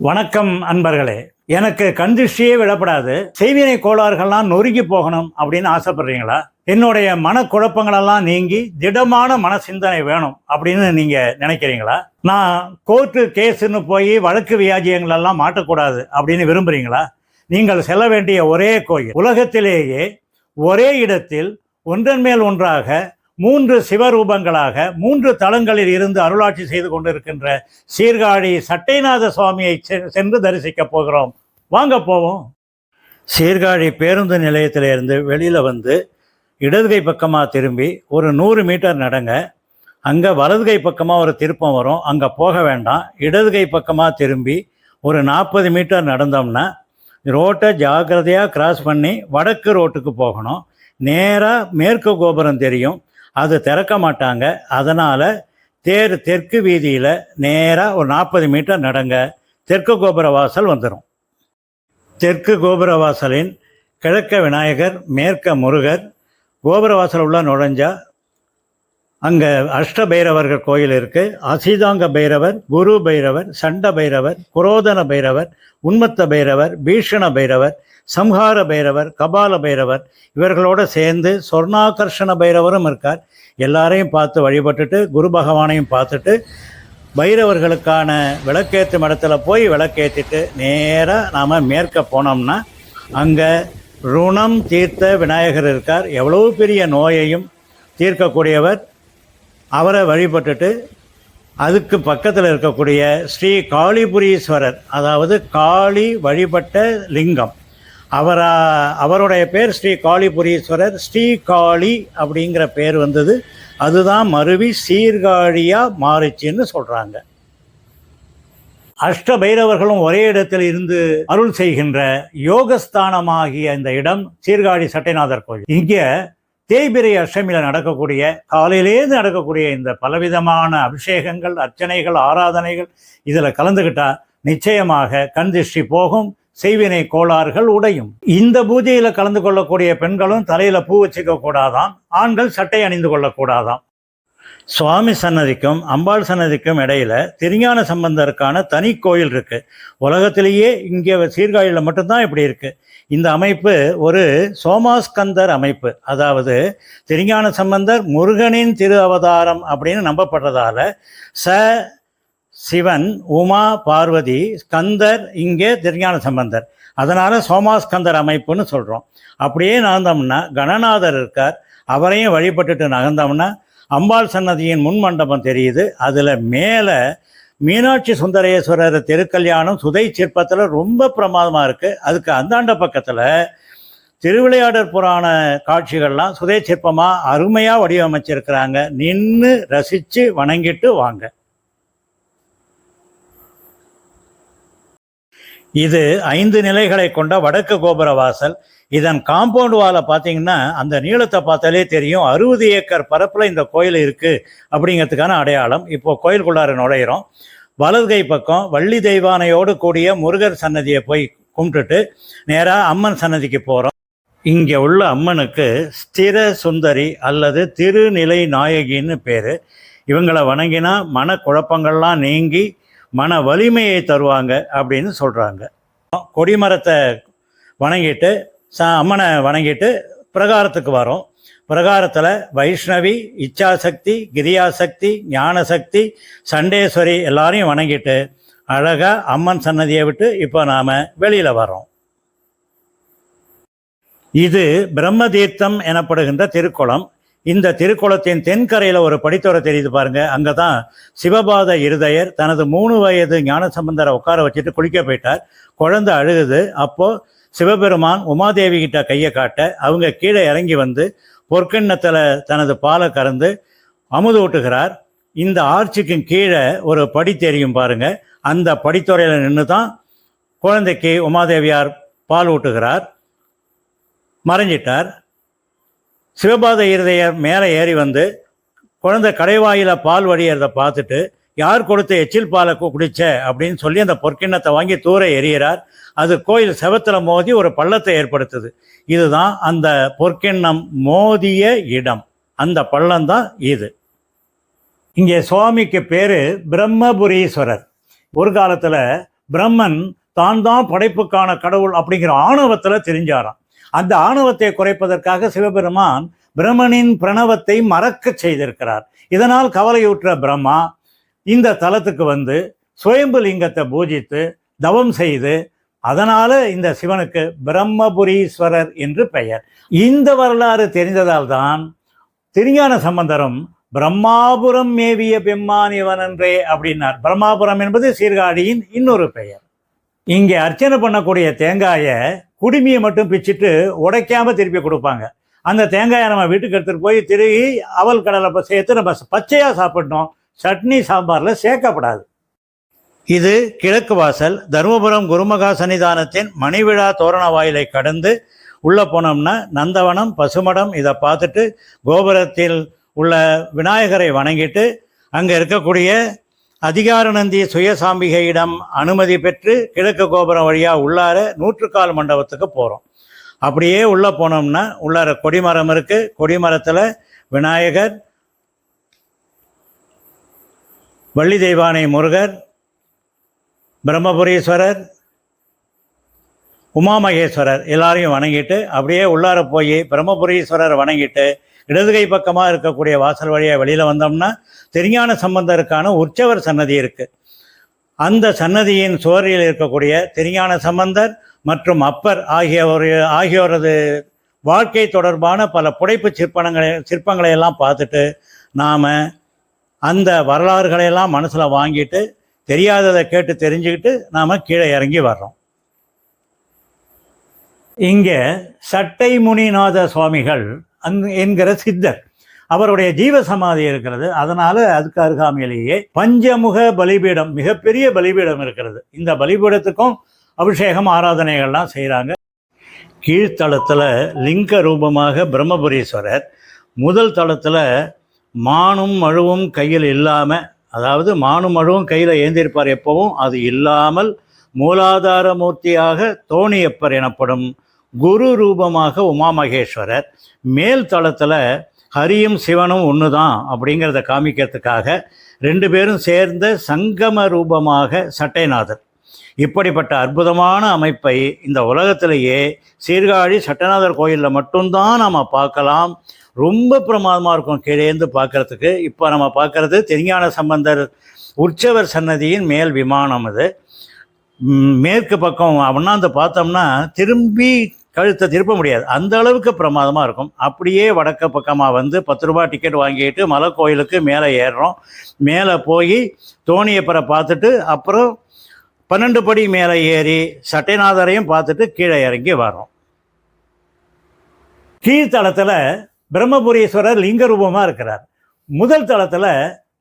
வணக்கம் அன்பர்களே. எனக்கு கந்திஷ்டியே விடப்படாது. செய்வினை கோளாறுகள்லாம் நொறுங்கி போகணும் அப்படின்னு ஆசைப்படுறீங்களா? என்னுடைய மனக்குழப்பங்களெல்லாம் நீங்கி திடமான மன சிந்தனை வேணும் அப்படின்னு நீங்க நினைக்கிறீங்களா? நான் கோர்ட்டு கேஸுன்னு போய் வழக்கு வியாஜியங்களெல்லாம் மாட்டக்கூடாது அப்படின்னு விரும்புறீங்களா? நீங்கள் செல்ல வேண்டிய ஒரே கோயில். உலகத்திலேயே ஒரே இடத்தில் ஒன்றன் மேல் ஒன்றாக மூன்று சிவரூபங்களாக மூன்று தலங்களில் இருந்து அருளாட்சி செய்து கொண்டிருக்கின்ற சீர்காழி சட்டைநாத சுவாமியை செ- சென்று தரிசிக்க போகிறோம். வாங்க போவோம். சீர்காழி பேருந்து நிலையத்திலிருந்து வெளியில் வந்து இடதுகை பக்கமாக திரும்பி ஒரு நூறு மீட்டர் நடங்க. அங்கே வலதுகை பக்கமாக ஒரு திருப்பம் வரும். அங்கே போக வேண்டாம். இடதுகை பக்கமாக திரும்பி ஒரு நாற்பது மீட்டர் நடந்தோம்னா ரோட்டை ஜாக்கிரதையாக கிராஸ் பண்ணி வடக்கு ரோட்டுக்கு போகணும். நேராக மேற்கு கோபுரம் தெரியும். அது திறக்க மாட்டாங்க. அதனால் தேர் தெற்கு வீதியில் நேராக ஒரு நாற்பது மீட்டர் நடங்க. தெற்கு கோபுர வாசல் வந்துடும் தெற்கு கோபுர வாசலின் கிழக்க விநாயகர் மேற்க முருகர் கோபுர வாசல் உள்ள நுழைஞ்சா அங்கே அஷ்ட பைரவர்கள் கோயில் இருக்குது அசிதாங்க பைரவர் குரு பைரவர் சண்ட பைரவர் குரோதன பைரவர் உன்மத்த பைரவர் பீஷண பைரவர் சம்ஹார பைரவர் கபால பைரவர் இவர்களோட சேர்ந்து சொர்ணாகர்ஷண பைரவரும் இருக்கார். எல்லாரையும் பார்த்து வழிபட்டுட்டு குரு பகவானையும் பார்த்துட்டு பைரவர்களுக்கான விளக்கேற்றும் இடத்துல போய் விளக்கேற்றிட்டு நேராக நாம் மேற்க போனோம்னா அங்கே ருணம் தீர்த்த விநாயகர் இருக்கார். எவ்வளோ பெரிய நோயையும் தீர்க்கக்கூடியவர். அவரை வழிபட்டுட்டு அதுக்கு பக்கத்தில் இருக்கக்கூடிய ஸ்ரீ காளிபுரீஸ்வரர் அதாவது காளி வழிபட்ட லிங்கம் அவரா அவருடைய பேர் ஸ்ரீ காளிபுரீஸ்வரர். ஸ்ரீ காளி அப்படிங்கிற பேர் வந்தது. அதுதான் மருவி சீர்காழியாக மாறுச்சுன்னு சொல்கிறாங்க அஷ்ட பைரவர்களும் ஒரே இடத்தில் இருந்து அருள் செய்கின்ற யோகஸ்தானமாகிய இந்த இடம் சீர்காழி சட்டைநாதர் கோயில். இங்கே தேய்பிரை அஷ்டமியில் நடக்கக்கூடிய காலையிலேருந்து நடக்கக்கூடிய இந்த பலவிதமான அபிஷேகங்கள் அர்ச்சனைகள் ஆராதனைகள் இதில் கலந்துக்கிட்டால் நிச்சயமாக கண் திருஷ்டி போகும். செய்வினை கோளாறுகள் உடையும். இந்த பூஜையில் கலந்து கொள்ளக்கூடிய பெண்களும் தலையில் பூ வச்சுக்க கூடாதாம் ஆண்கள் சட்டை அணிந்து கொள்ளக்கூடாதாம் சுவாமி சன்னதிக்கும் அம்பாள் சன்னதிக்கும் இடையில திருஞான சம்பந்தருக்கான தனி கோயில் இருக்கு. உலகத்திலேயே இங்கே சீர்காழியில் மட்டும்தான் இப்படி இருக்கு. இந்த அமைப்பு ஒரு சோமாஸ்கந்தர் அமைப்பு. அதாவது திருஞான சம்பந்தர் முருகனின் திரு அவதாரம் அப்படின்னு நம்பப்படுறதால ச சிவன் உமா பார்வதி ஸ்கந்தர் இங்கே திருஞான சம்பந்தர். அதனால் சோமாஸ்கந்தர் அமைப்புன்னு சொல்கிறோம் அப்படியே நகர்ந்தோம்னா கணநாதர் இருக்கார். அவரையும் வழிபட்டுட்டு நகர்ந்தோம்னா அம்பாள் சன்னதியின் முன் மண்டபம் தெரியுது. அதில் மேலே மீனாட்சி சுந்தரேஸ்வரர் திருக்கல்யாணம் சுதை சிற்பத்தில் ரொம்ப பிரமாதமாக இருக்குது அதுக்கு அந்தாண்ட பக்கத்தில் திருவிளையாடற் புராண காட்சிகள்லாம் சுதை சிற்பமாக அருமையாக வடிவமைச்சிருக்கிறாங்க. நின்று ரசித்து வணங்கிட்டு வாங்க. இது ஐந்து நிலைகளை கொண்ட வடக்கு கோபுர வாசல். இதன் காம்பவுண்ட் வாலை பார்த்தீங்கன்னா அந்த நீளத்தை பார்த்தாலே தெரியும். அறுபது ஏக்கர் பரப்பில் இந்த கோயில் இருக்குது அப்படிங்கிறதுக்கான அடையாளம். இப்போ கோயிலுக்குள்ளார நுழையிறோம். வலது கை பக்கம் வள்ளி தெய்வானையோடு கூடிய முருகர் சன்னதியை போய் கும்பிட்டுட்டு நேராக அம்மன் சன்னதிக்கு போகிறோம் இங்கே உள்ள அம்மனுக்கு ஸ்திர சுந்தரி அல்லது திருநிலை நாயகின்னு பேர். இவங்களை வணங்கினா மன குழப்பங்கள்லாம் நீங்கி மன வலிமையை தருவாங்க அப்படின்னு சொல்கிறாங்க கொடிமரத்தை வணங்கிட்டு ச அம்மனை வணங்கிட்டு பிரகாரத்துக்கு வரோம். பிரகாரத்தில் வைஷ்ணவி இச்சாசக்தி கிரியாசக்தி ஞானசக்தி சண்டேஸ்வரி எல்லாரையும் வணங்கிட்டு அழகாக அம்மன் சன்னதியை விட்டு இப்போ நாம் வெளியில் வரோம். இது பிரம்ம தீர்த்தம் எனப்படுகின்ற திருக்குளம். இந்த திருக்குளத்தின் தென்கரையில் ஒரு படித்துறை தெரியுது பாருங்க. அங்கே தான் சிவபாத இருதயர் தனது மூணு வயது ஞானசம்பந்தரை உட்கார வச்சுட்டு குளிக்க போயிட்டார். குழந்தை அழுகுது. அப்போது சிவபெருமான் உமாதேவி கிட்ட கையை காட்ட அவங்க கீழே இறங்கி வந்து பொற்கிண்ணத்தில் தனது பாலை கறந்து அமுது ஊட்டுகிறார். இந்த ஆர்ச்சிக்கு கீழே ஒரு படி தெரியும் பாருங்க. அந்த படித்துறையில் நின்று தான் குழந்தைக்கு உமாதேவியார் பால் ஊட்டுகிறார். மறைஞ்சிட்டார். சிவபாத இருதயர் மேலே ஏறி வந்து குழந்தை கடைவாயில பால் வடியறத பார்த்துட்டு யார் கொடுத்த எச்சில் பாலை குடிச்ச? அப்படின்னு சொல்லி அந்த பொற்கிண்ணத்தை வாங்கி தூர எறிகிறார். அது கோயில் செவத்தில் மோதி ஒரு பள்ளத்தை ஏற்படுத்துது. இதுதான் அந்த பொற்கிண்ணம் மோதிய இடம். அந்த பள்ளம்தான் இது. இங்கே சுவாமிக்கு பேர் பிரம்மபுரீஸ்வரர். ஒரு காலத்தில் பிரம்மன் தான் தான் படைப்புக்கான கடவுள் அப்படிங்கிற ஆணவத்தில் தெரிஞ்சாராம். அந்த ஆணவத்தை குறைப்பதற்காக சிவபெருமான் பிரம்மனின் பிரணவத்தை மறக்கச் செய்திருக்கிறார். இதனால் கவலையுற்ற பிரம்மா இந்த தலத்துக்கு வந்து சுயம்பு லிங்கத்தை பூஜித்து தவம் செய்து அதனால இந்த சிவனுக்கு பிரம்மபுரீஸ்வரர் என்று பெயர். இந்த வரலாறு தெரிந்ததால் தான் திருஞான சம்பந்தரும் பிரம்மாபுரம் மேவிய பெம்மான் இவனன்றே அப்படின்னார். பிரம்மாபுரம் என்பது சீர்காழியின் இன்னொரு பெயர். இங்கே அர்ச்சனை பண்ணக்கூடிய தேங்காயை குடுமியை மட்டும் பிச்சுட்டு உடைக்காமல் திருப்பி கொடுப்பாங்க. அந்த தேங்காயை நம்ம வீட்டுக்கு எடுத்துகிட்டு போய் திருகி அவல் கடலை ப- சேர்த்து நம்ம பச்சையாக சாப்பிடணும். சட்னி சாம்பாரில் சேர்க்கப்படாது. இது கிழக்கு வாசல். தருமபுரம் குருமகா சன்னிதானத்தின் மணிவிழா தோரண வாயிலை கடந்து உள்ளே போனோம்னா நந்தவனம் பசுமடம் இதை பார்த்துட்டு கோபுரத்தில் உள்ள விநாயகரை வணங்கிட்டு அங்கே இருக்கக்கூடிய அதிகாரநந்தி சுயசாம்பிகையிடம் அனுமதி பெற்று கிழக்கு கோபுரம் வழியாக உள்ளார நூற்றுக்கால் மண்டபத்துக்கு போகிறோம் அப்படியே உள்ளே போனோம்னா உள்ளார கொடிமரம் இருக்குது கொடிமரத்தில் விநாயகர் வள்ளி தெய்வானை முருகர் பிரம்மபுரீஸ்வரர் உமாமகேஸ்வரர் எல்லாரையும் வணங்கிட்டு அப்படியே உள்ளார போய் பிரம்மபுரீஸ்வரர் வணங்கிட்டு இடது கை பக்கமாக இருக்கக்கூடிய வாசல் வழியாக வெளியில் வந்தோம்னா திருஞான சம்பந்தருக்கான உற்சவர் சன்னதி இருக்குது அந்த சன்னதியின் சுவரில் இருக்கக்கூடிய திருஞான சம்பந்தர் மற்றும் அப்பர் ஆகியோர் ஆகியோரது வாழ்க்கை தொடர்பான பல புடைப்பு சிற்பனங்களை சிற்பங்களை எல்லாம் பார்த்துட்டு நாம் அந்த வரலாறுகளை எல்லாம் மனசில் வாங்கிட்டு தெரியாததை கேட்டு தெரிஞ்சுக்கிட்டு நாம் கீழே இறங்கி வர்றோம். இங்கே சட்டை முனிநாத சுவாமிகள் அங் என்கிற சித்தர். அவருடைய ஜீவ சமாதி இருக்கிறது. அதனால அதுக்கு அருகாமையிலேயே பஞ்சமுக பலிபீடம் மிகப்பெரிய பலிபீடம் இருக்கிறது. இந்த பலிபீடத்துக்கும் அபிஷேகம் ஆராதனைகள்லாம் செய்கிறாங்க கீழ்த்தளத்தில் லிங்க ரூபமாக பிரம்மபுரீஸ்வரர் முதல் தளத்தில் மானும் மழுவும் கையில் இல்லாமல் அதாவது மானும் மழுவும் கையில் ஏந்திருப்பார் எப்பவும் அது இல்லாமல் மூலாதார மூர்த்தியாக தோணியப்பர் எனப்படும் குரு ரூபமாக உமாமகேஸ்வரர் மேல் தளத்தில் ஹரியும் சிவனும் ஒன்று தான் அப்படிங்கிறத காமிக்கிறதுக்காக ரெண்டு பேரும் சேர்ந்த சங்கம ரூபமாக சட்டைநாதர். இப்படிப்பட்ட அற்புதமான அமைப்பை இந்த உலகத்திலேயே சீர்காழி சட்டநாதர் கோயிலில் மட்டும்தான் நம்ம பார்க்கலாம். ரொம்ப பிரமாதமாக இருக்கும் கீழேந்து பார்க்கறதுக்கு. இப்போ நம்ம பார்க்குறது திருஞான சம்பந்தர் உற்சவர் சன்னதியின் மேல் விமானம் அது. மேற்கு பக்கம் அண்ணாந்து பார்த்தோம்னா திரும்பி கழுத்தை திருப்ப முடியாது. அந்த அளவுக்கு பிரமாதமாக இருக்கும். அப்படியே வடக்க பக்கமாக வந்து பத்து ரூபா டிக்கெட் வாங்கிட்டு மலை கோயிலுக்கு மேலே ஏறுறோம். மேலே போய் தோணியப்பரை பார்த்துட்டு அப்புறம் பன்னெண்டு படி மேலே ஏறி சட்டைநாதரையும் பார்த்துட்டு கீழே இறங்கி வரோம் கீழ்த்தளத்தில் பிரம்மபுரீஸ்வரர் லிங்க ரூபமாக இருக்கிறார். முதல் தளத்தில்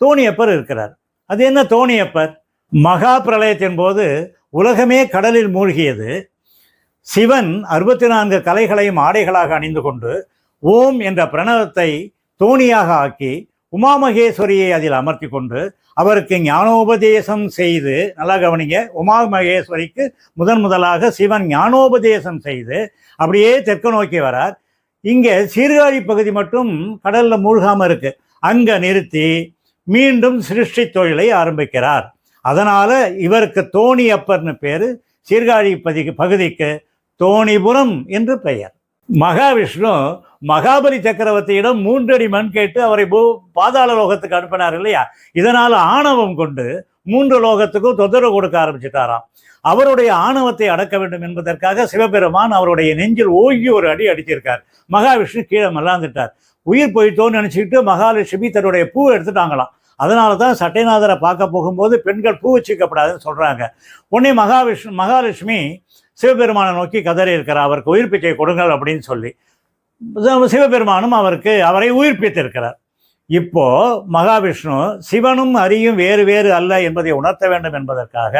தோணியப்பர் இருக்கிறார். அது என்ன தோணியப்பர்? மகா பிரளயத்தின் போது உலகமே கடலில் மூழ்கியது. சிவன் அறுபத்தி நான்கு கலைகளையும் ஆடைகளாக அணிந்து கொண்டு ஓம் என்ற பிரணவத்தை தோணியாக ஆக்கி உமாமகேஸ்வரியை அதில் அமர்த்தி கொண்டு அவருக்கு ஞானோபதேசம் செய்து நல்லா கவனிங்க உமாமகேஸ்வரிக்கு முதன் முதலாக சிவன் ஞானோபதேசம் செய்து அப்படியே தெற்கு நோக்கி வரார். இங்கே சீர்காழி பகுதி மட்டும் கடலில் மூழ்காமல் இருக்கு. அங்கே நிறுத்தி மீண்டும் சிருஷ்டி தொழிலை ஆரம்பிக்கிறார். அதனால் இவருக்கு தோணி அப்பர்னு பேர் சீர்காழி பதி பகுதிக்கு. தோணிபுரம் என்று பெயர். மகாவிஷ்ணு மகாபலி சக்கரவர்த்தியிடம் மூன்றடி மண் கேட்டு அவரை பூ பாதாள லோகத்துக்கு அனுப்பினார் இல்லையா? இதனால் ஆணவம் கொண்டு மூன்று லோகத்துக்கும் தொந்தரவு கொடுக்க ஆரம்பிச்சிட்டாராம். அவருடைய ஆணவத்தை அடக்க வேண்டும் என்பதற்காக சிவபெருமான் அவருடைய நெஞ்சில் ஓங்கி ஒரு அடி அடிச்சிருக்கார். மகாவிஷ்ணு கீழே மல்லாந்துட்டார். உயிர் போயிட்டோன்னு நினச்சிக்கிட்டு மகாலட்சுமி தன்னுடைய பூ எடுத்துட்டாங்களாம். அதனால தான் சட்டைநாதரை பார்க்க போகும்போது பெண்கள் பூ வச்சுக்கப்படாதுன்னு சொல்கிறாங்க உடனே மகாவிஷ்ணு மகாலட்சுமி சிவபெருமானை நோக்கி கதறி இருக்கிறார் அவருக்கு உயிர்ப்பிக்கை கொடுங்கள் அப்படின்னு சொல்லி. சிவபெருமானும் அவருக்கு அவரை உயிர்ப்பித்திருக்கிறார். இப்போ மகாவிஷ்ணு சிவனும் அரியும் வேறு வேறு அல்ல என்பதை உணர்த்த வேண்டும் என்பதற்காக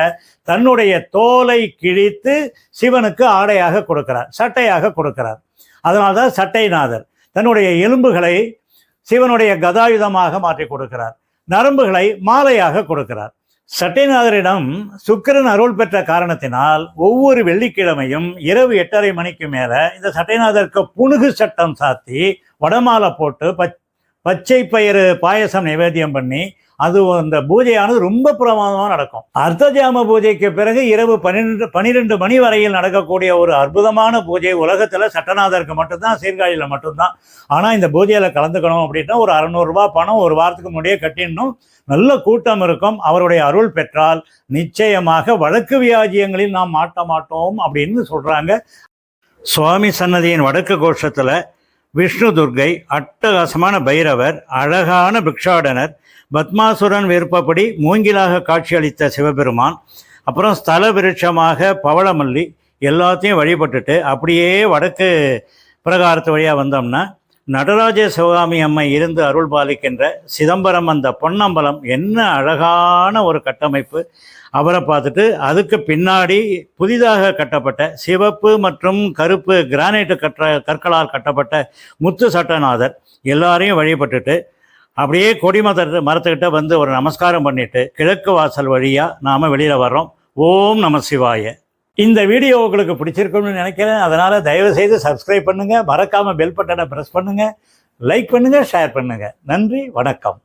தன்னுடைய தோலை கிழித்து சிவனுக்கு ஆடையாக கொடுக்கிறார் சட்டையாக கொடுக்கிறார். அதனால்தான் சட்டைநாதர் தன்னுடைய எலும்புகளை சிவனுடைய கதாயுதமாக மாற்றி கொடுக்கிறார். நரம்புகளை மாலையாக கொடுக்கிறார். சட்டைநாதரிடம் சுக்கிரன் அருள் பெற்ற காரணத்தினால் ஒவ்வொரு வெள்ளிக்கிழமையும் இரவு எட்டரை மணிக்கு மேலே இந்த சட்டைநாதருக்கு புனுகு சட்டம் சாத்தி வடமாலை போட்டு பச் பச்சை பயிறு பாயசம் நைவேத்தியம் பண்ணி அது அந்த பூஜையானது ரொம்ப பிரமாதமாக நடக்கும். அர்த்தஜாம பூஜைக்கு பிறகு இரவு பன்னிரெண்டு பன்னிரெண்டு மணி வரையில் நடக்கக்கூடிய ஒரு அற்புதமான பூஜை உலகத்தில் சட்டநாதருக்கு மட்டும்தான் சீர்காழியில் மட்டும்தான். ஆனால் இந்த பூஜையில் கலந்துக்கணும் அப்படின்னா ஒரு அறநூறுரூவா பணம் ஒரு வாரத்துக்கு முன்னாடியே கட்டிடணும். நல்ல கூட்டம் இருக்கும். அவருடைய அருள் பெற்றால் நிச்சயமாக வழக்கு வியாஜியங்களில் நாம் மாட்ட மாட்டோம் அப்படின்னு சொல்கிறாங்க சுவாமி சன்னதியின் வடக்கு கோஷத்தில் விஷ்ணு துர்க்கை அட்டகாசமான பைரவர் அழகான பிக்ஷாடனர் பத்மாசுரன் விருப்பப்படி மூங்கிலாக காட்சியளித்த சிவபெருமான் அப்புறம் ஸ்தல விருட்சமாக பவளமல்லி எல்லாத்தையும் வழிபட்டுட்டு அப்படியே வடக்கு பிரகாரத்து வழியாக வந்தோம்னா நடராஜ சிவகாமி அம்மை இருந்து அருள் பாலிக்கின்ற சிதம்பரம் அந்த பொன்னம்பலம் என்ன அழகான ஒரு கட்டமைப்பு. அவரை பார்த்துட்டு அதுக்கு பின்னாடி புதிதாக கட்டப்பட்ட சிவப்பு மற்றும் கருப்பு கிரானைட்டு கற்ற கற்களால் கட்டப்பட்ட முத்து சட்டநாதர் எல்லாரையும் வழிபட்டுட்டு அப்படியே கொடி மரத்துக்கிட்ட வந்து ஒரு நமஸ்காரம் பண்ணிட்டு கிழக்கு வாசல் வழியாக நாம் வெளியில் வர்றோம். ஓம் நம சிவாய. இந்த வீடியோ உங்களுக்கு பிடிச்சிருக்கும்னு நினைக்கிறேன். அதனால் தயவு செய்து சப்ஸ்கிரைப் பண்ணுங்கள் மறக்காமல் பெல் பட்டனை ப்ரெஸ் பண்ணுங்கள் லைக் பண்ணுங்கள் ஷேர் பண்ணுங்கள் நன்றி வணக்கம்.